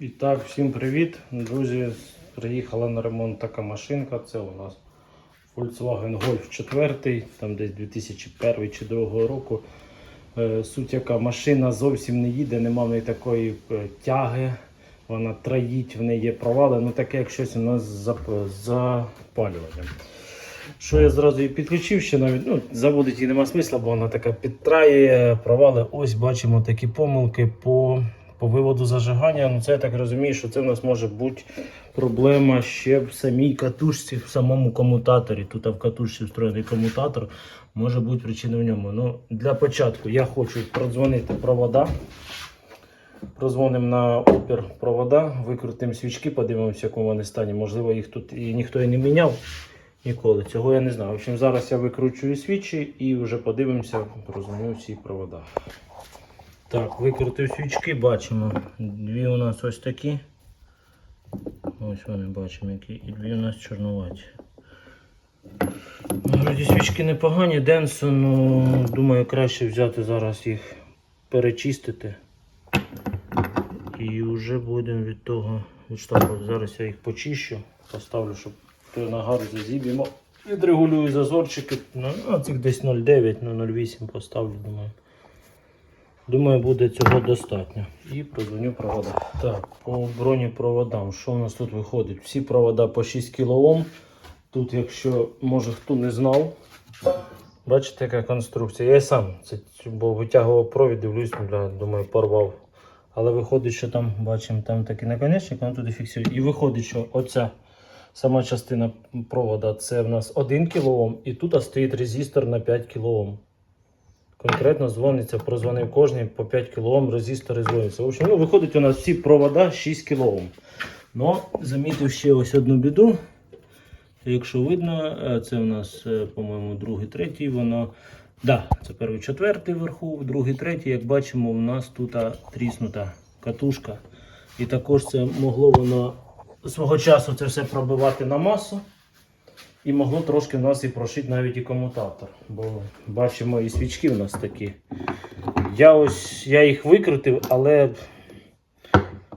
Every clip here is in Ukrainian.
І так, всім привіт. Друзі, приїхала на ремонт така машинка. Це у нас Volkswagen Golf 4, там десь 2001 чи 2002 року. Е, Суть яка машина зовсім не їде, нема в неї такої е, тяги. Вона троїть, в неї є провали, ну таке як щось у нас з запалюванням. Що я зразу і підключив, ще навіть ну, заводити її нема смисла, бо вона така підтрає, провали. Ось бачимо такі помилки по, по виводу зажигання. Ну це я так розумію, що це в нас може бути проблема ще в самій катушці, в самому комутаторі. Тут в катушці встроєний комутатор. Може бути причина в ньому. Ну, для початку я хочу продзвонити провода. Прозвонимо на опір провода, викрутимо свічки, подивимося, в якому вони стані. Можливо, їх тут і ніхто і не міняв ніколи. Цього я не знаю. В общем, зараз я викручую свічі і вже подивимося, прозвоню всі провода. Так, викрутив свічки, бачимо. Дві у нас ось такі. Ось вони бачимо, які. І дві у нас чорнуваті. Ну, Вроді свічки непогані, Денсон, ну, думаю, краще взяти зараз їх перечистити. І вже будемо від того відштовхувати. Зараз я їх почищу, поставлю, щоб той нагар зазіб'ємо. Відрегулюю зазорчики. Ну, ну, цих десь 0,9, ну 0,8 поставлю, думаю. Думаю, буде цього достатньо. І прозвоню провода. Так, по бронепроводам. Що у нас тут виходить? Всі провода по 6 кОм. Тут, якщо може хто не знав, бачите, яка конструкція. Я сам це бо витягував провід, дивлюсь, думаю, порвав. Але виходить, що там, бачимо, там такий наконечник, він туди фіксує. І виходить, що оця сама частина провода це в нас 1 кОм, і тут стоїть резистор на 5 кОм. Конкретно дзвониться, прозвонив кожний по 5 кОм резистори дзвоняться. В общем, ну, виходить у нас всі провода 6 кОм. Но замітив ще ось одну біду. Якщо видно, е, це у нас, е, по-моєму, другий, третій, воно. Да, це перший четвертий вверху, другий, третій, як бачимо, у нас тут тріснута катушка. І також це могло воно свого часу це все пробивати на масу. І могло трошки в нас і прошити навіть і комутатор. Бо бачимо, і свічки в нас такі. Я ось я їх викрутив, але,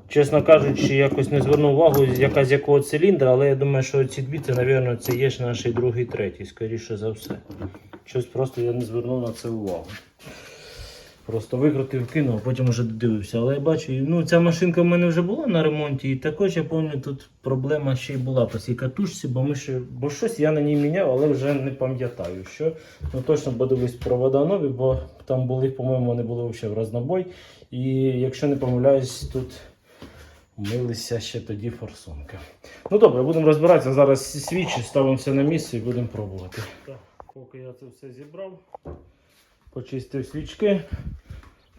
чесно кажучи, якось не звернув увагу, яка з якого циліндра, але я думаю, що ці дві це, мабуть, це є ж наш другий, третій, скоріше за все. Щось просто я не звернув на це увагу. Просто викрутив, кинув, а потім вже додивився. Але я бачу, ну ця машинка в мене вже була на ремонті, і також я пам'ятаю, тут проблема ще й була по цій катушці, бо ми ще, бо щось я на ній міняв, але вже не пам'ятаю, що. Ну точно подивись провода нові, бо там були, по-моєму, вони були взагалі в рознобой. І якщо не помиляюсь, тут милися ще тоді форсунки. Ну добре, будемо розбиратися. Зараз свічі, ставимо все на місце і будемо пробувати. Так, поки я це все зібрав, почистив свічки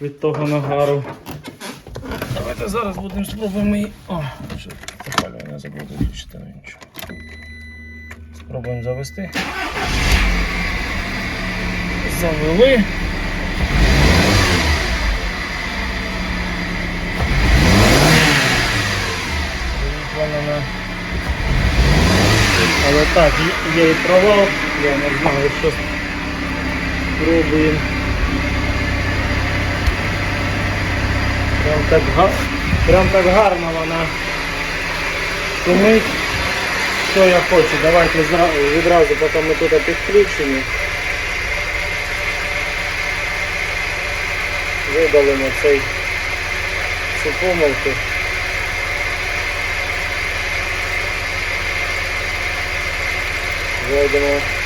від того нагару. Давайте зараз будемо спробуємо її. О, що запалювання забуду включити, ну нічого. Спробуємо завести. Завели. На... Але так, є- є і провал, я не знаю, що спробуємо. Прям так, прям так гарно вона шумить. Що я хочу? Давайте відразу, поки ми тут підключені. Видалимо цей цю помилку. Зайдемо.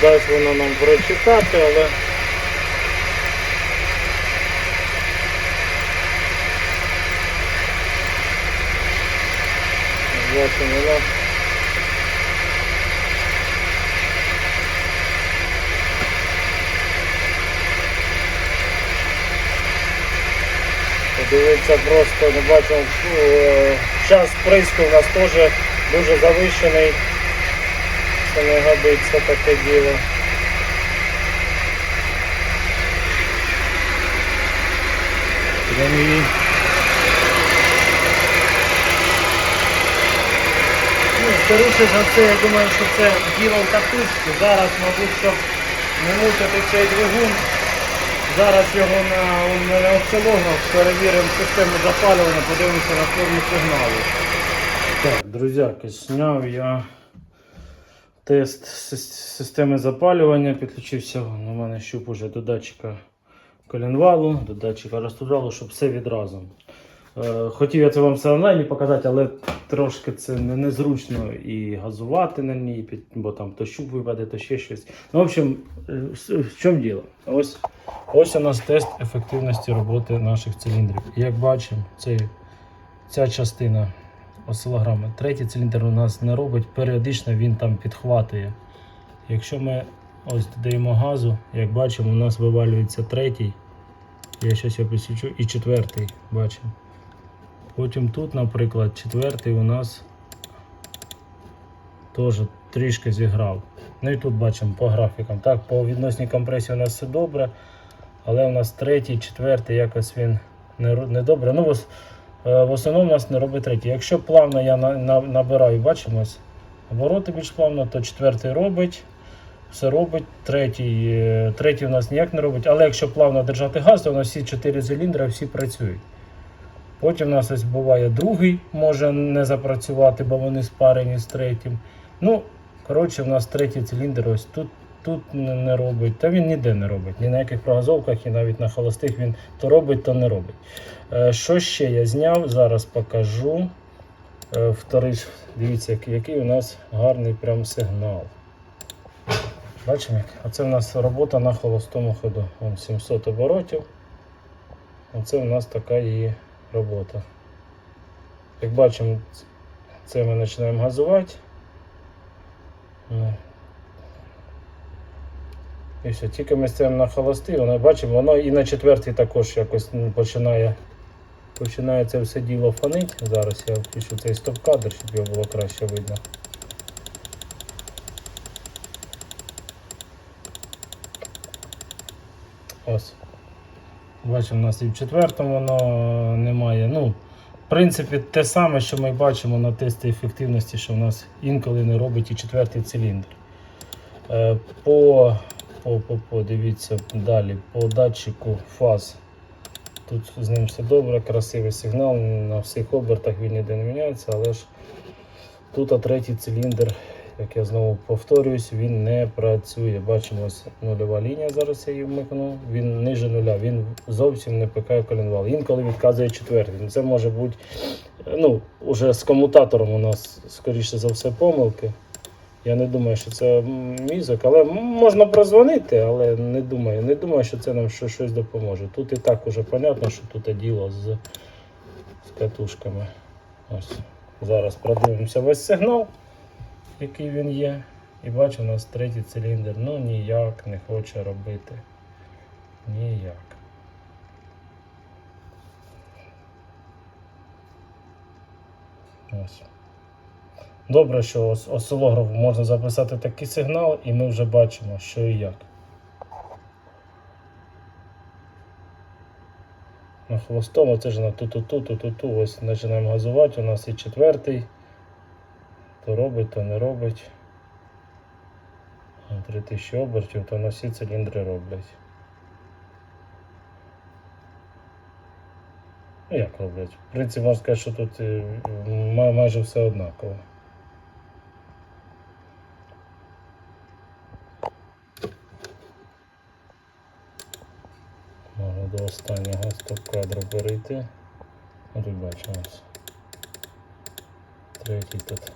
Дасть воно нам прочитати, але. Бачимо, воно. Подивитися просто, не бачимо, е, час приску у нас теж дуже завищений. Не годиться таке діло. Прям її Ну, скоріше за все, я думаю, що це діло в катушці. Зараз, мабуть, щоб не мучити цей двигун. Зараз його на, на осцилограф перевіримо систему запалювання, подивимося на форму сигналу. Так, друзяки, зняв я тест системи запалювання, підключився. У мене щуп уже до датчика коленвалу, до датчика розтуджалу, щоб все відразу. Е, Хотів я це вам все онлайні показати, але трошки це не, незручно і газувати на ній, бо там то щуп випаде, то ще щось. Ну, в общем, е, в чому діло? Ось, ось у нас тест ефективності роботи наших циліндрів. Як бачимо, цей, ця частина осцилограми, третій циліндр у нас не робить, періодично він там підхватує. Якщо ми ось додаємо газу, як бачимо, у нас вивалюється третій. Я щось його підсвічу, і четвертий бачимо. Потім тут, наприклад, четвертий у нас теж трішки зіграв. Ну і тут бачимо по графікам. Так, по відносній компресії у нас все добре, але у нас третій, четвертий якось він не, не добре. Ну, в, ос- е, в основному у нас не робить третій. Якщо плавно я на, на, набираю, бачимо, обороти більш плавно, то четвертий робить. Все робить, третій, е, третій у нас ніяк не робить, але якщо плавно держати газ, то у нас всі чотири циліндри всі працюють. Потім у нас ось буває другий, може не запрацювати, бо вони спарені з третім. Ну, коротше, у нас третій циліндр ось тут, тут не, робить, та він ніде не робить. Ні на яких прогазовках і навіть на холостих він то робить, то не робить. Е, що ще я зняв? Зараз покажу. Е, вторий, дивіться, який- у нас гарний прям сигнал. Бачимо, як? Оце у нас робота на холостому ходу. Вон 700 оборотів. Оце у нас така її робота. Як бачимо, це ми починаємо газувати. Ну. І все, тільки ми стоїмо на холости, воно бачимо, воно і на четвертий також якось починає, починає це все діло фонить. Зараз я включу цей стоп-кадр, щоб його було краще видно. Ось. Бачимо, у нас і в четвертому воно немає. Ну, в принципі, те саме, що ми бачимо на тесті ефективності, що в нас інколи не робить і четвертий циліндр. Е, По, по, по, по, дивіться далі, по датчику фаз. Тут з ним все добре, красивий сигнал, на всіх обертах він ніде не міняється, але ж тут а третій циліндр, як я знову повторююсь, він не працює. Бачимо ось нульова лінія, зараз я її вмикну. Він ниже нуля, він зовсім не пикає коленвал. Інколи відказує четвертий. Це може бути ну, уже з комутатором у нас, скоріше за все, помилки. Я не думаю, що це мізок, але можна прозвонити, але не думаю, не думаю, що це нам щось допоможе. Тут і так уже понятно, що тут діло з, з катушками. Ось. Зараз продивимося весь сигнал, який він є. І бачимо, у нас третій циліндр. Ну ніяк не хоче робити. Ніяк. Ось. Добре, що ос- осцилографу можна записати такий сигнал, і ми вже бачимо, що і як. На хвостому це ж на ту-ту-ту, ту-ту-ту. Ось починаємо газувати. У нас і четвертий. То робить, то не робить. 3000 обертів, то на всі циліндри роблять. Ну як роблять? В принципі, можна сказати, що тут е, май- майже все однаково. До останнього стоп-кадру перейти. Бачимо. Третій тут.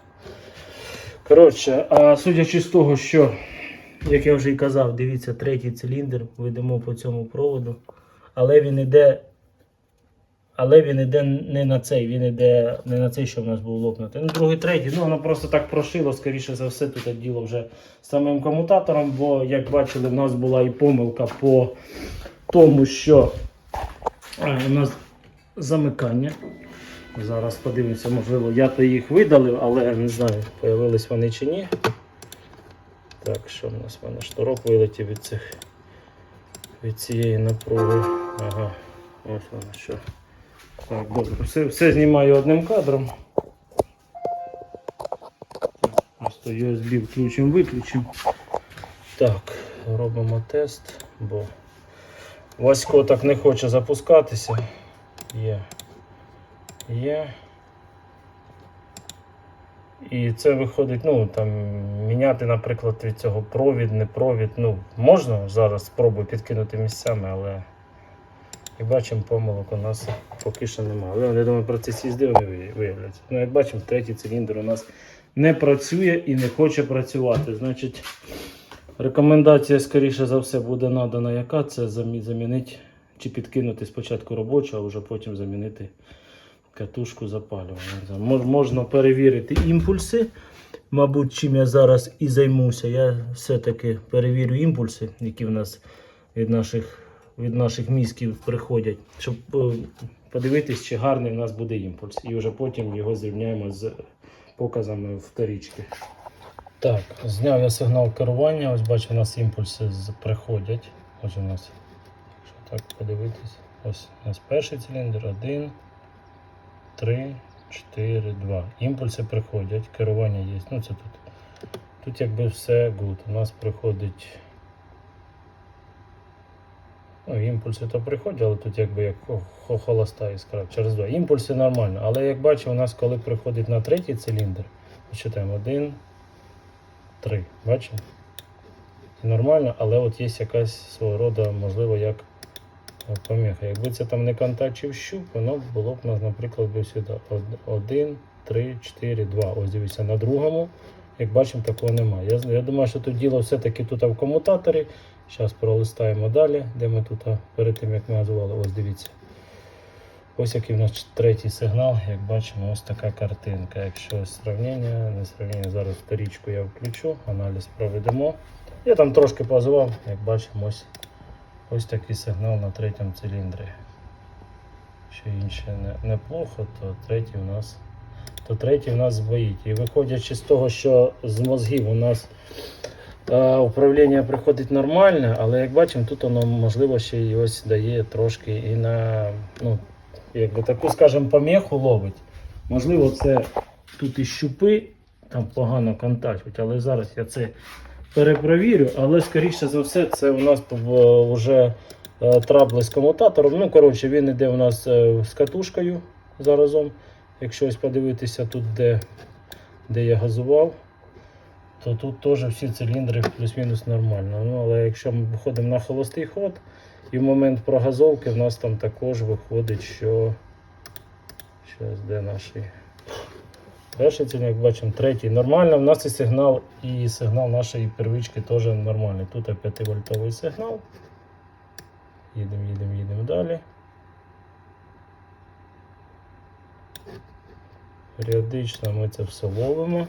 Коротше, а судячи з того, що, як я вже і казав, дивіться, третій циліндр, ведемо по цьому проводу, але він іде. Але він іде не на цей, він іде не на цей, що в нас був лопнутий. Ну, другий, третій, ну воно просто так прошило, скоріше за все, тут діло вже самим комутатором, бо, як бачили, в нас була і помилка по тому, що у нас замикання. Зараз подивимося, можливо, я то їх видалив, але не знаю, появились вони чи ні. Так, що в нас в мене шнурок вилетів від цих від цієї напруги. Ага, ось воно що. Так, добре, все, все знімаю одним кадром. Просто USB включимо, виключимо. Так, робимо тест, бо Васько так не хоче запускатися. Є. Є. І це виходить, ну там міняти, наприклад, від цього провід, не провід. Ну, можна зараз спробую підкинути місцями, але як бачимо, помилок у нас поки що немає. Але я думаю, процес їзди вони виявляться. Ну, як бачимо, третій циліндр у нас не працює і не хоче працювати. Значить, рекомендація, скоріше за все, буде надана яка? Це замі- замінити чи підкинути спочатку робочу, а вже потім замінити катушку запалювання. Можна перевірити імпульси. Мабуть, чим я зараз і займуся. Я все-таки перевірю імпульси, які в нас від наших, від наших мізків приходять, щоб е, подивитись, чи гарний в нас буде імпульс. І вже потім його зрівняємо з показами вторічки. Так, зняв я сигнал керування. Ось бачу, у нас імпульси приходять. Ось у нас, якщо так подивитись, ось у нас перший циліндр, один. 3, 4, 2. Імпульси приходять, керування є. Ну це тут. Тут якби все good. У нас приходить. Ну, імпульси то приходять, але тут якби як хо- хо- холоста іскра. Через два. Імпульси нормально. Але як бачимо, у нас коли приходить на третій циліндр, читаємо 1, 3. Бачимо? І нормально, але от є якась свого роду, можливо, як поміха. Якби це там не контакт чи щуп, воно було б у нас, наприклад, би сюди. 1, 3, 4, 2. Ось дивіться, на другому, як бачимо, такого немає. Я, я думаю, що тут діло все-таки тут в комутаторі. Зараз пролистаємо далі, де ми тут перед тим, як ми називали, ось дивіться. Ось який у нас третій сигнал, як бачимо, ось така картинка. Якщо сравнення, не сравнення, зараз вторічку я включу, аналіз проведемо. Я там трошки позував, як бачимо, ось Ось такий сигнал на третьому циліндрі. Що інше не, неплохо, то третій у нас то третій у нас збоїть. І виходячи з того, що з мозгів у нас е, управління приходить нормальне, але як бачимо, тут воно можливо ще й ось дає трошки і на ну, якби таку, скажімо, помеху ловить. Можливо, це тут і щупи там погано контактують, але зараз я це перепровірю, але скоріше за все, це у нас вже е, трабли з комутатором. Ну, коротше, він іде у нас е, з катушкою заразом. Якщо ось подивитися тут, де, де я газував, то тут теж всі циліндри плюс-мінус нормально. Ну, але якщо ми виходимо на холостий ход, і в момент прогазовки в нас там також виходить, що. Щас, де наші. Перший ціль, як бачимо, третій нормально. У нас і сигнал, і сигнал нашої первички теж нормальний. Тут 5 вольтовий сигнал. Їдемо, їдемо, їдемо далі. Періодично ми це все ловимо.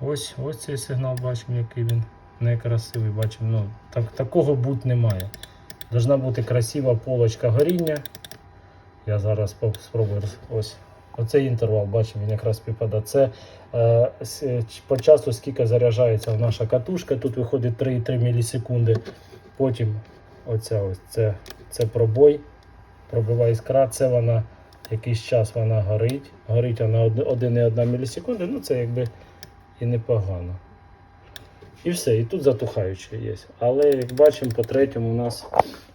Ось, ось цей сигнал бачимо, який він некрасивий. Бачимо, ну, так, такого бути немає. Должна бути красива полочка горіння. Я зараз спробую ось. Оцей інтервал, бачимо, він якраз співпадає. Це е, е, по часу скільки заряджається наша катушка. Тут виходить 3,3 мілісекунди. Потім оця ось це, це пробой, пробива іскра, це вона якийсь час вона горить. Горить вона 1,1 мілісекунди, ну це якби і непогано. І все, і тут затухаюче є. Але як бачимо, по третьому у нас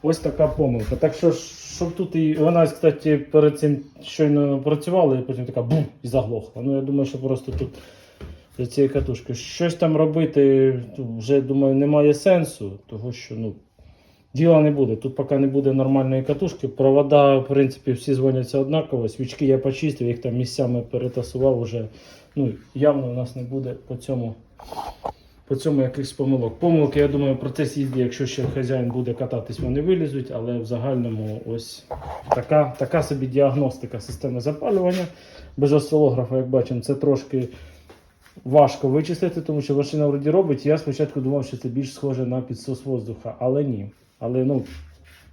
ось така помилка. Так що, щоб тут і вона, кстати, перед цим щойно працювала, і потім така бум і заглохла. Ну я думаю, що просто тут за цією катушкою щось там робити ну, вже думаю немає сенсу, тому що ну. Діла не буде. Тут поки не буде нормальної катушки. Провода, в принципі, всі дзвоняться однаково. Свічки я почистив, їх там місцями перетасував уже. Ну, явно у нас не буде по цьому, по цьому якихось помилок. Помилки, я думаю, в процесі їзди, якщо ще хазяїн буде кататись, вони вилізуть, але в загальному ось така, така собі діагностика системи запалювання. Без осцилографа, як бачимо, це трошки важко вичистити, тому що машина вроді робить. Я спочатку думав, що це більш схоже на підсос воздуха, але ні. Але ну,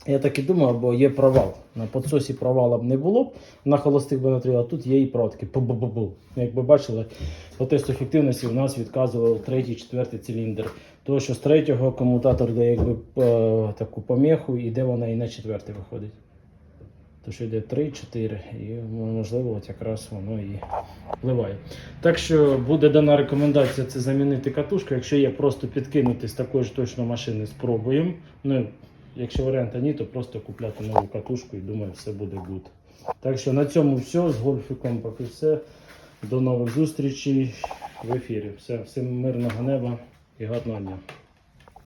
я так і думав, бо є провал. На підсосі провала б не було б, на холостих би натріла, а тут є і проводки. Пу-бу-бу-бу. Як ви бачили, по тесту ефективності у нас відказував третій, четвертий циліндр. Тому що з третього комутатор дає якби е, таку помеху, і де вона і на четвертий виходить. То що йде 3-4, і можливо, от якраз воно і впливає. Так що буде дана рекомендація це замінити катушку. Якщо є просто підкинути з такої ж точно машини, спробуємо. Ну, якщо варіанта ні, то просто купляти нову катушку і думаю, все буде гуд. Так що на цьому все. З гольфіком поки все. До нових зустрічей в ефірі. Все, всім мирного неба і гарного дня.